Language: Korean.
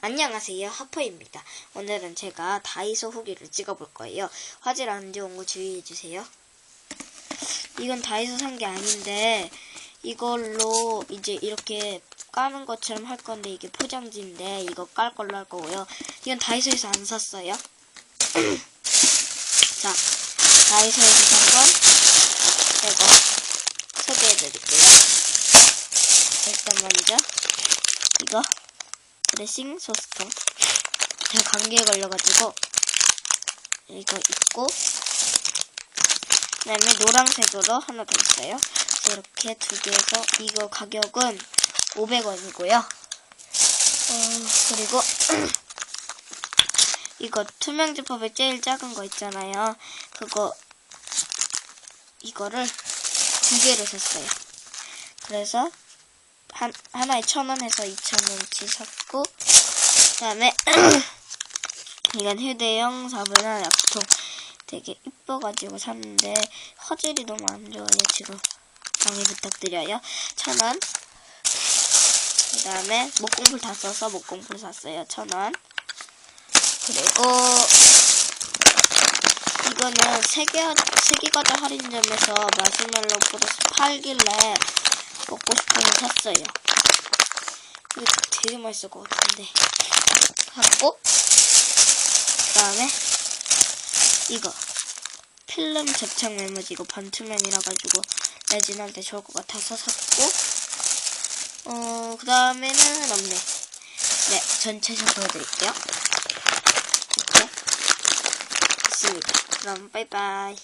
안녕하세요. 하퍼입니다. 오늘은 제가 다이소 후기를 찍어볼 거예요. 화질 안 좋은 거 주의해주세요. 이건 다이소 산 게 아닌데 이걸로 이제 이렇게 까는 것처럼 할 건데 이게 포장지인데 이거 깔 걸로 할 거고요. 이건 다이소에서 안 샀어요. 자 다이소에서 산 건 이거 소개해드릴게요. 일단 먼저 이거. 드 레싱 소스통 제가 감기에 걸려가지고 이거 있고 그 다음에 노란색으로 하나 더 있어요. 이렇게 두 개에서 이거 가격은 500원이고요. 어, 그리고 이거 투명 제품의 제일 작은 거 있잖아요. 그거 이거를 두 개를 샀어요. 그래서 한, 하나에 천원 해서 이천 원치 샀고, 그 다음에, 이건 휴대용 사분할 약통. 되게 이뻐가지고 샀는데, 화질이 너무 안 좋아요, 지금. 양해 부탁드려요. 천 원. 그 다음에, 목공풀 다 써서 목공풀 샀어요, 천 원. 그리고, 이거는 세계, 세계과자 할인점에서 마시멜로 플러스 팔길래, 먹고 싶어서 샀어요. 이거 되게 맛있을 것 같은데. 샀고, 그 다음에, 이거. 필름 접착 메모지, 이거 반투명이라 가지고 레진할 때 좋을 것 같아서 샀고, 어, 그 다음에는 없네. 네, 전체 샷 보여드릴게요. 이렇게. 있습니다. 그럼, 빠이빠이.